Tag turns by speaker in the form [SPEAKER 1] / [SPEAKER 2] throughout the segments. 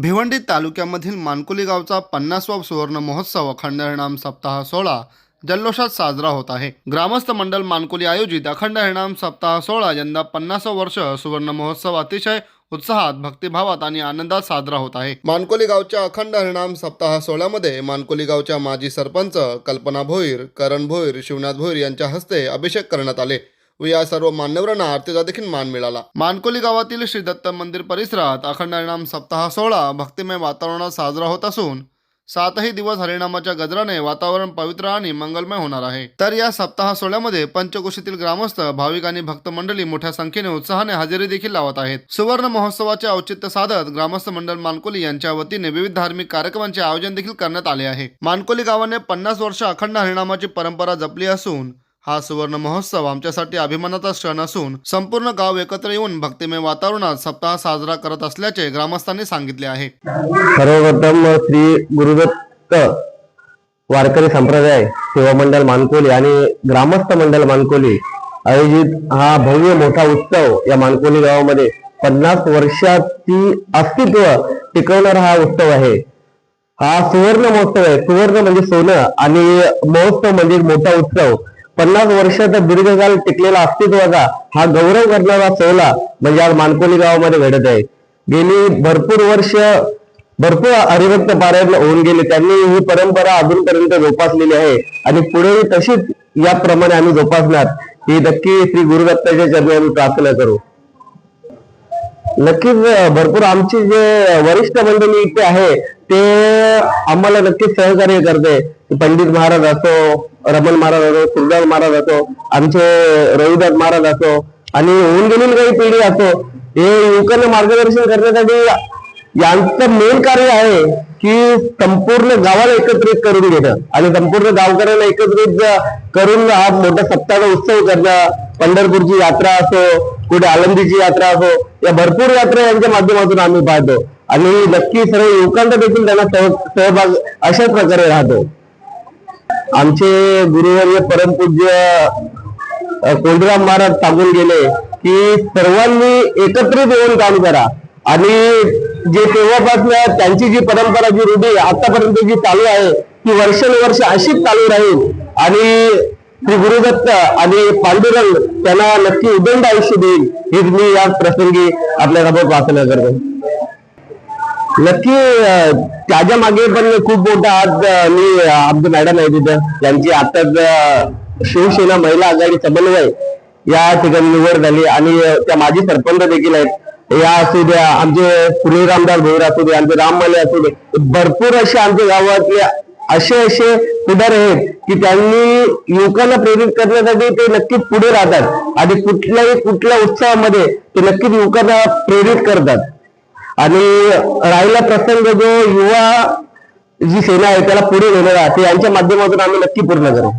[SPEAKER 1] भिवंडी तालुक्यामधील मानकुली गावचा पन्नासवा सुवर्ण महोत्सव अखंडहरिणाम सप्ताह सोहळा जल्लोषात साजरा होत आहे. ग्रामस्थ मंडल मानकुली आयोजित अखंड हरिणाम सप्ताह सोहळा यंदा पन्नासवं वर्ष सुवर्ण महोत्सव अतिशय उत्साहात भक्तिभावात आणि आनंदात साजरा होत आहे. मानकोली गावच्या अखंड हरिणाम सप्ताह सोहळ्यामध्ये मानकोली गावच्या माजी सरपंच कल्पना भोईर करण भोईर शिवनाथ भोईर यांच्या हस्ते अभिषेक करण्यात आले. व या सर्व मान्यवरांना आरतीचा देखील मान मिळाला. मानकोली गावातील श्री दत्त मंदिर परिसरात अखंड हरिणाम सप्ताह सोहळा भक्तिमय वातावरणात साजरा होत असून सातही दिवस हरिणामाच्या गजराने वातावरण पवित्र आणि मंगलमय होणार आहे. तर या सप्ताह सोहळ्यामध्ये पंचकोशीतील ग्रामस्थ भाविक आणि भक्त मंडळी मोठ्या संख्येने उत्साहाने हजेरी देखील लावत आहेत. सुवर्ण महोत्सवाचे औचित्य साधत ग्रामस्थ मंडळ मानकोली यांच्या वतीने विविध धार्मिक कार्यक्रमांचे आयोजन देखील करण्यात आले आहे. मानकोली गावाने पन्नास वर्ष अखंड हरिणामाची परंपरा जपली असून हा सुवर्ण महोत्सव आमच्यासाठी अभिमानाचा क्षण असून संपूर्ण गाव एकत्र येऊन भक्तिमय वातावरणात सप्ताह साजरा करत असल्याचे ग्रामस्थांनी सांगितले आहे.
[SPEAKER 2] सर्वप्रथम श्री गुरुदत्त वारकरी संप्रदाय सेवा मंडळ मानकोली आणि ग्रामस्थ मंडळ मानकोली आयोजित हा भव्य मोठा उत्सव या मानकोली गावामध्ये पन्नास वर्षाची अस्तित्व टिकवणारा हा उत्सव आहे. हा सुवर्ण महोत्सव आहे. सुवर्ण म्हणजे सोनं आणि महोत्सव म्हणजे एक मोठा उत्सव. पन्नास वर्षाचा दीर्घकाल टिकलेला अस्तित्वाचा हा गौरव करणारा सोहळा म्हणजे आज मानकोली गावामध्ये घडत आहे. गेली भरपूर वर्ष भरपूर हरिभक्त पारायण होऊन गेले. त्यांनी ही परंपरा अजूनपर्यंत जोपासलेली आहे आणि पुढेही तशीच याप्रमाणे आम्ही जोपासणार. ही नक्की श्री गुरुदत्ताच्या चरणी आम्ही प्रार्थना करू. नक्कीच भरपूर आमची जे वरिष्ठ मंडळी इथे आहे ते आम्हाला नक्कीच सहकार्य करते. पंडित महाराज असो रमण महाराज असो सुरदास महाराज असो आमचे रविदास महाराज असो आणि होऊन गेलेली काही पिढी असो हे युवकांना मार्गदर्शन करण्यासाठी यांचं मेन कार्य आहे की संपूर्ण गावाला एकत्रित करून घेणं. आणि संपूर्ण गावकऱ्यांना एकत्रित करून हा मोठा सप्ताह उत्सव करणं पंढरपूरची यात्रा असो कुठे आळंदीची यात्रा असो या भरपूर यात्रा यांच्या माध्यमातून आम्ही पाहतो. आणि नक्की सर्व युवकांचा देखील त्यांना सहभाग अशाच प्रकारे राहतो. आमचे गुरुवर्य परमपूज्य कोंडराम महाराज सांगून गेले की सर्वांनी एकत्रित येऊन काम करा. आणि जे तेव्हापासून त्यांची जी परंपरा जी रूढी आतापर्यंत जी चालू आहे ती वर्षानुवर्ष अशीच चालू राहील. आणि श्री गुरुदत्त आणि पांडुरंग त्यांना नक्की उदंड आयुष्य देईल ही मी या प्रसंगी आपल्यासमोर प्रार्थना करतो. नक्की त्याच्यामागे पण खूप मोठा आज मी आमचं मॅडम आहे तिथं. त्यांची आताच शिवसेना महिला आघाडी समन्वय या ठिकाणी निवड झाली आणि त्या माजी सरपंच देखील आहेत. या असू द्या आमचे पुढे रामदास भोईर असू दे आमचे राममाले असू दे भरपूर असे आमच्या गावातले असे असे पुढार आहेत की त्यांनी युवकांना प्रेरित करण्यासाठी ते नक्कीच पुढे राहतात. आणि कुठल्याही कुठल्या उत्सवामध्ये ते नक्कीच युवकांना प्रेरित करतात. आणि राहिला प्रसंग जो युवा जी सेना आहे त्याला पुढे नेणार आहे यांच्या माध्यमातून आम्ही नक्की पूर्ण करू.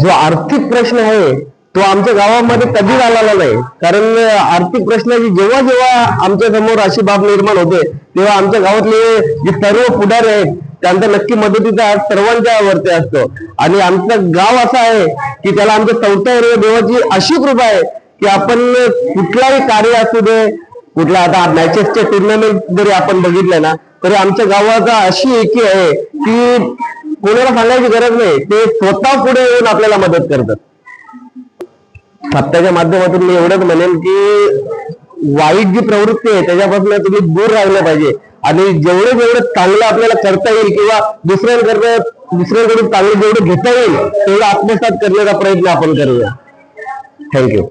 [SPEAKER 2] जो आर्थिक प्रश्न आहे तो आमच्या गावामध्ये कधीच आलेला नाही. कारण आर्थिक प्रश्नाची जेव्हा जेव्हा आमच्यासमोर अशी बाब निर्माण होते तेव्हा आमच्या गावातले जे सर्व पुढारी आहेत त्यांचा नक्की मदतीचा हात सर्वांच्या वरती असतो. आणि आमचं गाव असं आहे की त्याला आमच्या चौथ्या देवाची अशी कृपा आहे की आपण कुठलाही कार्य असू दे कुठला आता मॅचेसच्या टुर्नामेंट जरी आपण बघितलं ना तरी आमच्या गावाचा अशी एकी आहे की कोणाला सांगायची गरज नाही ते स्वतः पुढे येऊन आपल्याला मदत करतात. सत्ताच्या माध्यमातून मी एवढंच म्हणेन की वाईट जी प्रवृत्ती आहे त्याच्यापासून तुम्ही दूर राहिलं पाहिजे. आणि जेवढं जेवढं चांगलं आपल्याला करता येईल किंवा दुसऱ्यांकडं दुसऱ्यांकडून चांगलं जेवढं घेता येईल तेवढं आत्मसात करण्याचा प्रयत्न आपण करूया. थँक्यू